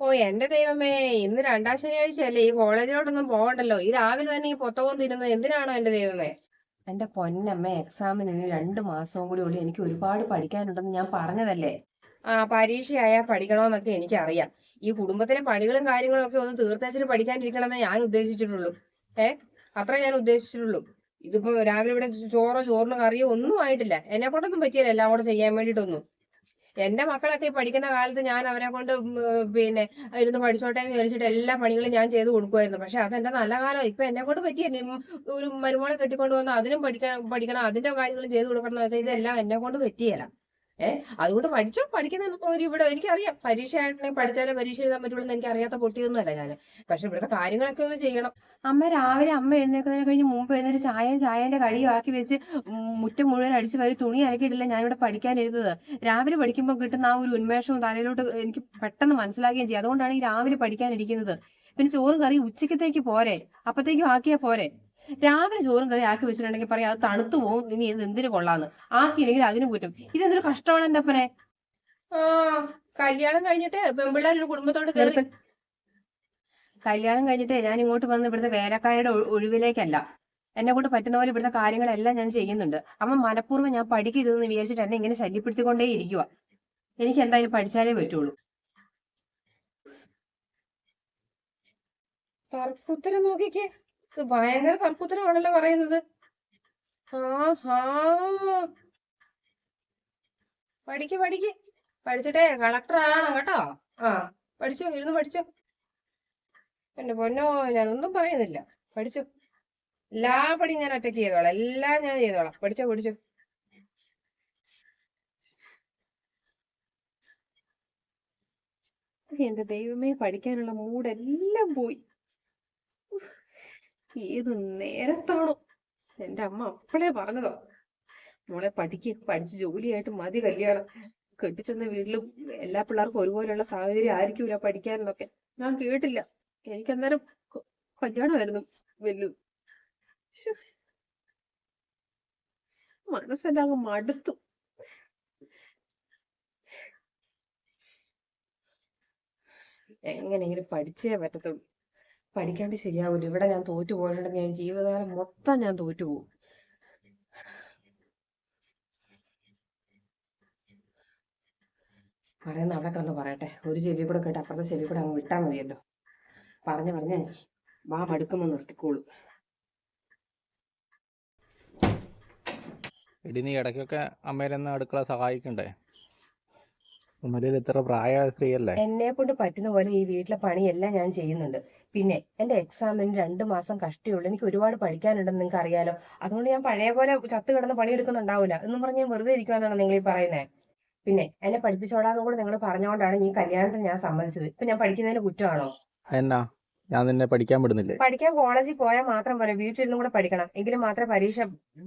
ഓ എന്റെ ദൈവമേ ഇന്ന് രണ്ടാം ശനിയാഴ്ച അല്ലേ ഈ കോളേജിലോട്ടൊന്നും പോകണ്ടല്ലോ. ഈ രാവിലെ തന്നെ ഈ പുത്തകം തിരുന്നത് എന്തിനാണോ എന്റെ ദൈവമേ? എന്റെ പൊന്നമ്മ എക്സാമിന് ഇനി രണ്ടു മാസവും കൂടി ഉള്ളു. എനിക്ക് ഒരുപാട് പഠിക്കാനുണ്ടെന്ന് ഞാൻ പറഞ്ഞതല്ലേ? ആ പരീക്ഷയായാൽ പഠിക്കണമെന്നൊക്കെ എനിക്കറിയാം. ഈ കുടുംബത്തിലെ പണികളും കാര്യങ്ങളും ഒക്കെ ഒന്ന് തീർത്തേച്ചിട്ട് പഠിക്കാനിരിക്കണമെന്ന് ഞാൻ ഉദ്ദേശിച്ചിട്ടുള്ളൂ. ഏ? അത്ര ഞാൻ ഉദ്ദേശിച്ചിട്ടുള്ളൂ. ഇതിപ്പോ രാവിലെ ഇവിടെ ചോറോ ചോറിന് കറിയോ ഒന്നും ആയിട്ടില്ല. എന്നെ കൊണ്ടൊന്നും പറ്റിയല്ല എല്ലാം കൂടെ ചെയ്യാൻ വേണ്ടിയിട്ടൊന്നും. എന്റെ മക്കളൊക്കെ ഈ പഠിക്കുന്ന കാലത്ത് ഞാൻ അവരെ കൊണ്ട് പിന്നെ ഇരുന്ന് പഠിച്ചോട്ടെ എന്ന് വിചാരിച്ചിട്ട് എല്ലാ പണികളും ഞാൻ ചെയ്ത് കൊടുക്കുമായിരുന്നു പക്ഷെ അതെന്റെ നല്ല കാലം. ഇപ്പൊ എന്നെ കൊണ്ട് പറ്റിയല്ലേ ഒരു മരുമോളെ കെട്ടിക്കൊണ്ട് വന്ന് അതിനും പഠിക്കണം പഠിക്കണം അതിന്റെ കാര്യങ്ങളും ചെയ്ത് കൊടുക്കണം എന്ന് വെച്ചാൽ ഇതെല്ലാം എന്നെ കൊണ്ട് പറ്റിയല്ല ഏഹ് അതുകൊണ്ട് പഠിച്ചു? പഠിക്കുന്നതിനൊന്നും ഒരു ഇവിടെ എനിക്കറിയാം. പരീക്ഷ ആയിട്ടുണ്ടെങ്കിൽ പഠിച്ചാലേ പരീക്ഷ എഴുതാൻ പറ്റുള്ളൂ എന്ന് എനിക്ക് അറിയാത്ത പൊട്ടിയൊന്നുമല്ല ഞാൻ പക്ഷെ ഇവിടുത്തെ കാര്യങ്ങളൊക്കെ ഒന്ന് ചെയ്യണം. അമ്മ രാവിലെ അമ്മ എഴുന്നേക്കുന്നതിനെ കഴിഞ്ഞ് മുമ്പ് എഴുന്നേറ്റ് ചായയും ചായന്റെ കടിയും ആക്കി വെച്ച് മുറ്റം മുഴുവൻ അടിച്ച് വരും തുണി അലക്കിയിട്ടില്ല ഞാനിവിടെ പഠിക്കാൻ എഴുതുന്നത്. രാവിലെ പഠിക്കുമ്പോൾ കിട്ടുന്ന ആ ഒരു ഉന്മേഷവും തലയിലോട്ട് എനിക്ക് പെട്ടെന്ന് മനസ്സിലാക്കുകയും ചെയ്യും. അതുകൊണ്ടാണ് ഈ രാവിലെ പഠിക്കാൻ ഇരിക്കുന്നത്. പിന്നെ ചോറും കറി ഉച്ചക്കത്തേക്ക് പോരെ? അപ്പത്തേക്കും ആക്കിയാ പോരെ? രാവിലെ ചോറും കറി ആക്കി വെച്ചിട്ടുണ്ടെങ്കിൽ പറയാം അത് തണുത്തു പോകും ഇനി ഇത് എന്തിനു കൊള്ളാന്ന്? ആക്കിയില്ലെങ്കിൽ അതിന് കുറ്റം ഇതെന്തൊരു കഷ്ടമാണ് എന്റെ അപ്പനെ. ആ കല്യാണം കഴിഞ്ഞിട്ട് പെൺപിള്ളേർ ഒരു കുടുംബത്തോട് കയറി കല്യാണം കഴിഞ്ഞിട്ട് ഞാൻ ഇങ്ങോട്ട് വന്ന് ഇവിടുത്തെ വേലക്കാരുടെ ഒഴിവിലേക്കല്ല. എന്നെ കൊണ്ട് പറ്റുന്ന പോലെ ഇവിടുത്തെ കാര്യങ്ങളെല്ലാം ഞാൻ ചെയ്യുന്നുണ്ട്. അമ്മ മനഃപൂർവം ഞാൻ പഠിക്കരുതെന്ന് വിചാരിച്ചിട്ട് എന്നെ ഇങ്ങനെ ശല്യപ്പെടുത്തിക്കൊണ്ടേ ഇരിക്കുക എനിക്ക് എന്തായാലും പഠിച്ചാലേ പറ്റുള്ളൂ. തർക്കുത്തരം നോക്കിക്കേ. ഭയങ്കര തർക്കുത്തരമാണല്ലോ പറയുന്നത്. ആഹാ. പഠിക്ക് പഠിക്ക്. പഠിച്ചിട്ടേ കളക്ടർ ആകണം കേട്ടോ. ആ പഠിച്ചോ ഇരുന്ന് പഠിച്ചോ. എന്റെ പൊന്നോ ഞാനൊന്നും പറയുന്നില്ല. പഠിച്ചു. എല്ലാ പടിയും ഞാൻ ഒറ്റയ്ക്ക് ചെയ്തോളാം. എല്ലാം ഞാൻ ചെയ്തോളാം. പഠിച്ചോ പഠിച്ചോ. എന്റെ ദൈവമേ പഠിക്കാനുള്ള മൂടെല്ലാം പോയി. ഏത് നേരത്താണോ? എന്റെ അമ്മ അപ്പളേ പറഞ്ഞതോ? മോളെ പഠിക്ക് പഠിച്ച് ജോലിയായിട്ട് മതി കല്യാണം. കെട്ടിച്ചെന്ന വീട്ടിലും എല്ലാ പിള്ളേർക്കും ഒരുപോലെയുള്ള സാഹചര്യം ആയിരിക്കൂല പഠിക്കാനെന്നൊക്കെ. ഞാൻ കേട്ടില്ല. എനിക്ക് അന്നേരം കല്യാണമായിരുന്നു വെല്ലു. മനസ്സെല്ലാം അങ്ങ് മടുത്തു. എങ്ങനെയെങ്കിലും പഠിച്ചേ പറ്റത്തുള്ളൂ. പഠിക്കാണ്ട് ശരിയാവില്ല ഇവിടെ ഞാൻ തോറ്റു പോയിട്ടുണ്ടെങ്കിൽ ഞാൻ ജീവിതകാലം മൊത്തം ഞാൻ തോറ്റു പോകും. പറയുന്ന അവിടെ കിടന്ന് പറയട്ടെ. ഒരു ചെവി കൂടെ കേട്ട് അപ്പുറത്തെ ചെവി കൂടെ അങ്ങ് വിട്ടാൽ മതിയല്ലോ. പറഞ്ഞു പറഞ്ഞേ വാ മടുക്കുമ്പോൾ നിർത്തിക്കോളൂ. ഇടി നീ ഇടയ്ക്കൊക്കെ അമ്മേരൊന്ന് അടുക്കള സഹായിക്കണ്ടേ? ഇത്ര പ്രായമായ സ്ത്രീയല്ലേ എന്നെ കൊണ്ട് പറ്റുന്ന പോലെ ഈ വീട്ടിലെ പണിയെല്ലാം ഞാൻ ചെയ്യുന്നുണ്ട്. പിന്നെ എന്റെ എക്സാമിന് രണ്ട് മാസം കഷ്ടിയുള്ളൂ. എനിക്ക് ഒരുപാട് പഠിക്കാനുണ്ടെന്ന് നിങ്ങൾക്ക് അറിയാലോ അതുകൊണ്ട് ഞാൻ പഴയ പോലെ ചത്ത് കിടന്ന് പണിയെടുക്കുന്നുണ്ടാവില്ല എന്നും പറഞ്ഞ് ഞാൻ വെറുതെ ഇരിക്കുമെന്നാണ് നിങ്ങൾ ഈ പറയുന്നത് പിന്നെ എന്നെ പഠിപ്പിച്ചോളാന്ന് കൂടെ നിങ്ങൾ പറഞ്ഞുകൊണ്ടാണ് ഈ കല്യാണത്തിന് ഞാൻ സമ്മതിച്ചത്. ഇപ്പൊ ഞാൻ പഠിക്കുന്നതിന് കുറ്റമാണോ? എന്നാ ഞാൻ നിന്നെ പഠിക്കാൻ വിടുന്നില്ല? പഠിക്കാൻ കോളേജിൽ പോയാൽ മാത്രം പോരാ. വീട്ടിലിരുന്നും കൂടെ പഠിക്കണം. എങ്കിലും മാത്രമേ പരീക്ഷ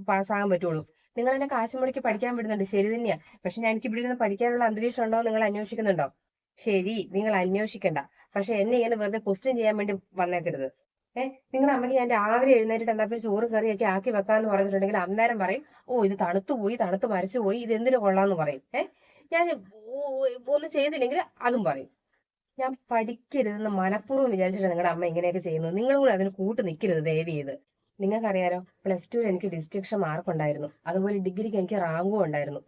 പാസ്സാകാൻ പറ്റുള്ളൂ. നിങ്ങൾ എന്നെ കാശ് മുടക്കി പഠിക്കാൻ വിടുന്നുണ്ട്. ശരി തന്നെയാ. പക്ഷെ ഞാൻ എനിക്ക് ഇവിടെ ഇരുന്ന് പഠിക്കാനുള്ള അന്തരീക്ഷം ഉണ്ടോ നിങ്ങൾ അന്വേഷിക്കുന്നുണ്ടോ? ശരി നിങ്ങൾ അന്വേഷിക്കണ്ട. പക്ഷെ എന്നെ ഇങ്ങനെ വെറുതെ ക്വസ്റ്റ്യൻ ചെയ്യാൻ വേണ്ടി വന്നേക്കരുത്. ഏഹ് നിങ്ങളുടെ അമ്മയ്ക്ക് ഞാൻ രാവിലെ എഴുന്നേറ്റ് എന്നാ പിന്നെ ചോറ് കറിയൊക്കെ ആക്കി വെക്കാന്ന് പറഞ്ഞിട്ടുണ്ടെങ്കിൽ അന്നേരം പറയും ഓ ഇത് തണുത്തു പോയി തണുത്ത് മരിച്ചു പോയി ഇത് എന്തിനു കൊള്ളാന്ന് പറയും. ഏഹ് ഞാൻ ഒന്നും ചെയ്തില്ലെങ്കിൽ അതും പറയും. ഞാൻ പഠിക്കരുതെന്ന് മനഃപൂർവം വിചാരിച്ചിട്ട് നിങ്ങളുടെ അമ്മ ഇങ്ങനെയൊക്കെ ചെയ്യുന്നത്. നിങ്ങളും കൂടെ അതിന് കൂട്ട് നിൽക്കരുത് ദയവ് ചെയ്ത്. നിങ്ങൾക്കറിയാലോ പ്ലസ് ടുവിൽ എനിക്ക് ഡിസ്ട്രിക്ഷൻ മാർക്ക് ഉണ്ടായിരുന്നു. അതുപോലെ ഡിഗ്രിക്ക് എനിക്ക് റാങ്കും ഉണ്ടായിരുന്നു.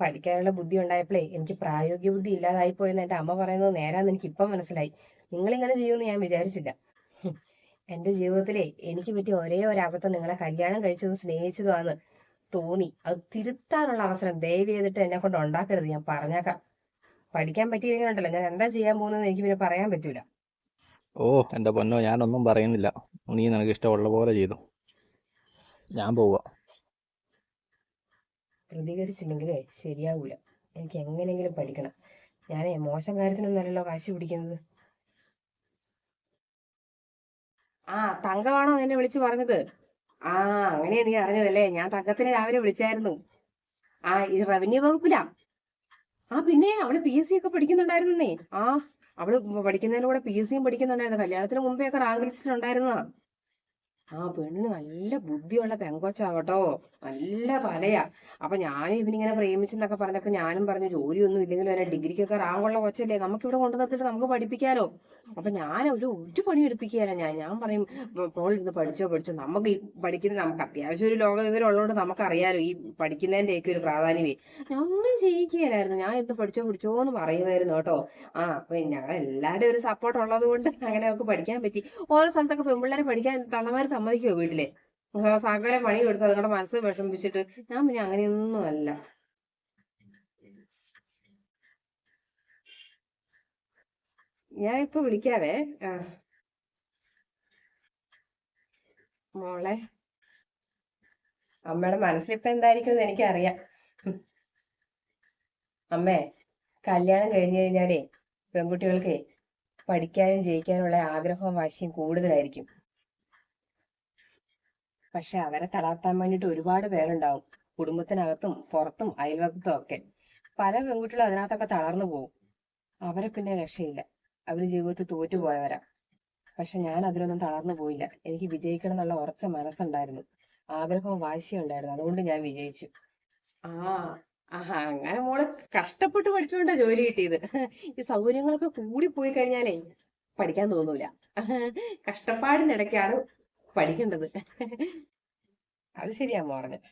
പഠിക്കാനുള്ള ബുദ്ധി ഉണ്ടായപ്പോഴേ എനിക്ക് പ്രായോഗിക ബുദ്ധി ഇല്ലാതായി പോയെന്ന് എന്റെ അമ്മ പറയുന്നത് നേരാന്ന് എനിക്ക് ഇപ്പം മനസ്സിലായി. നിങ്ങളിങ്ങനെ ചെയ്യുമെന്ന് ഞാൻ വിചാരിച്ചില്ല. എന്റെ ജീവിതത്തിലെ എനിക്ക് പറ്റിയ ഒരേ ഒരു അബദ്ധം നിങ്ങളെ കല്യാണം കഴിച്ചതും സ്നേഹിച്ചതുമാണെന്ന് തോന്നി. അത് തിരുത്താനുള്ള അവസരം ദയവ് ചെയ്തിട്ട് എന്നെ കൊണ്ട് ഉണ്ടാക്കരുത്. ഞാൻ പറഞ്ഞേക്കാം. പഠിക്കാൻ പറ്റിയില്ലെങ്കിൽ ഉണ്ടല്ലോ ഞാൻ എന്താ ചെയ്യാൻ പോകുന്നത് എനിക്ക് പിന്നെ പറയാൻ പറ്റൂല. ഓ എന്റെ പൊന്നോ ഞാനൊന്നും പറയുന്നില്ല. നീ നിനക്ക് ഇഷ്ടമുള്ള പോലെ ചെയ്തു. ഞാൻ പോവുക പ്രതികരിച്ചില്ലെങ്കിലേ ശരിയാവൂല. എനിക്ക് എങ്ങനെയെങ്കിലും പഠിക്കണം. ഞാൻ മോശം കാര്യത്തിനൊന്നല്ലല്ലോ കാശ് പിടിക്കുന്നത്. ആ തങ്കമാണോ എന്നെ വിളിച്ചു പറഞ്ഞത്? ആ അങ്ങനെയാ നീ അറിഞ്ഞതല്ലേ? ഞാൻ തങ്കത്തിനെ രാവിലെ വിളിച്ചായിരുന്നു. ആ ഈ റവന്യൂ വകുപ്പിലാ. ആ പിന്നെ അവൾ പി എസ് സി ഒക്കെ പഠിക്കുന്നുണ്ടായിരുന്നേ. ആ അവൾ പഠിക്കുന്നതിന്റെ കൂടെ പി എസ് സിയും പഠിക്കുന്നുണ്ടായിരുന്നു. കല്യാണത്തിന് മുമ്പേ ഒക്കെ റാങ്ക് ലിസ്റ്റിൽ ഉണ്ടായിരുന്നതാ ആ പെണ്ണ് നല്ല ബുദ്ധിയുള്ള പെങ്കൊച്ചാ കേട്ടോ നല്ല തലയാ. അപ്പൊ ഞാനും ഇവനിങ്ങനെ പ്രേമിച്ചെന്നൊക്കെ പറഞ്ഞപ്പോ ഞാനും പറഞ്ഞു ജോലിയൊന്നും ഇല്ലെങ്കിലും അല്ല ഡിഗ്രിക്കൊക്കെ റാങ്കുള്ള കൊച്ചല്ലേ. നമുക്ക് ഇവിടെ കൊണ്ടു നിർത്തിട്ട് നമുക്ക് പഠിപ്പിക്കാലോ. അപ്പൊ ഞാൻ ഒരു ഒരു പണി എടുപ്പിക്കുകയല്ല. ഞാൻ ഞാൻ പറയും മോളിരുന്ന് പഠിച്ചോ പഠിച്ചോ. നമുക്ക് ഈ നമുക്ക് അത്യാവശ്യം ഒരു ലോക വിവരം ഉള്ളതുകൊണ്ട് നമുക്കറിയാലോ ഈ പഠിക്കുന്നതിന്റെ ഒക്കെ ഒരു പ്രാധാന്യമേ. ഞാൻ ഒന്നും ചെയ്യിക്കുകയില്ലായിരുന്നു. ഞാൻ ഇരുന്ന് പഠിച്ചോ പഠിച്ചോ എന്ന് പറയുമായിരുന്നു കേട്ടോ. ആ അപ്പൊ ഞങ്ങൾ എല്ലാവരുടെയും ഒരു സപ്പോർട്ട് ഉള്ളത് കൊണ്ട് അങ്ങനെ നമുക്ക് പഠിക്കാൻ പറ്റി. ഓരോ സ്ഥലത്തൊക്കെ പെൺപിള്ളേരെ പഠിക്കാൻ തള്ളമാര് സമ്മതിക്കുമോ വീട്ടിലെ? സകല പണി എടുത്ത് അതുങ്ങളുടെ മനസ്സ് വിഷമിപ്പിച്ചിട്ട് ഞാൻ പിന്നെ അങ്ങനെയൊന്നും അല്ല ഞാൻ ഇപ്പൊ വിളിക്കാവേ. മോളെ. അമ്മയുടെ മനസ്സിലിപ്പോ എന്തായിരിക്കും എനിക്കറിയാം. അമ്മേ കല്യാണം കഴിഞ്ഞു കഴിഞ്ഞാലേ പെൺകുട്ടികൾക്കേ പഠിക്കാനും ജയിക്കാനുള്ള ആഗ്രഹവും വാശിയും കൂടുതലായിരിക്കും. പക്ഷെ അവരെ തളർത്താൻ വേണ്ടിട്ട് ഒരുപാട് പേരുണ്ടാവും. കുടുംബത്തിനകത്തും പുറത്തും അയൽവക്കത്തും ഒക്കെ. പല പെൺകുട്ടികളും അതിനകത്തൊക്കെ തളർന്നു പോകും അവരെ പിന്നെ രക്ഷയില്ല. അവർ ജീവിതത്തിൽ തോറ്റുപോയവരാ. പക്ഷെ ഞാൻ അതിലൊന്നും തളർന്നു പോയില്ല. എനിക്ക് വിജയിക്കണം എന്നുള്ള ഉറച്ച മനസ്സുണ്ടായിരുന്നു. ആഗ്രഹവും വാശിയും ഉണ്ടായിരുന്നു. അതുകൊണ്ട് ഞാൻ വിജയിച്ചു. ആ അങ്ങനെ മോൾ കഷ്ടപ്പെട്ട് പഠിച്ചുകൊണ്ടാ ജോലി കിട്ടിയത്. ഈ സൗകര്യങ്ങളൊക്കെ കൂടി പോയി കഴിഞ്ഞാലേ പഠിക്കാൻ തോന്നൂല. കഷ്ടപ്പാടിനിടയ്ക്കാണ് പഠിക്കേണ്ടത്. അത് ശരിയാ പറഞ്ഞത്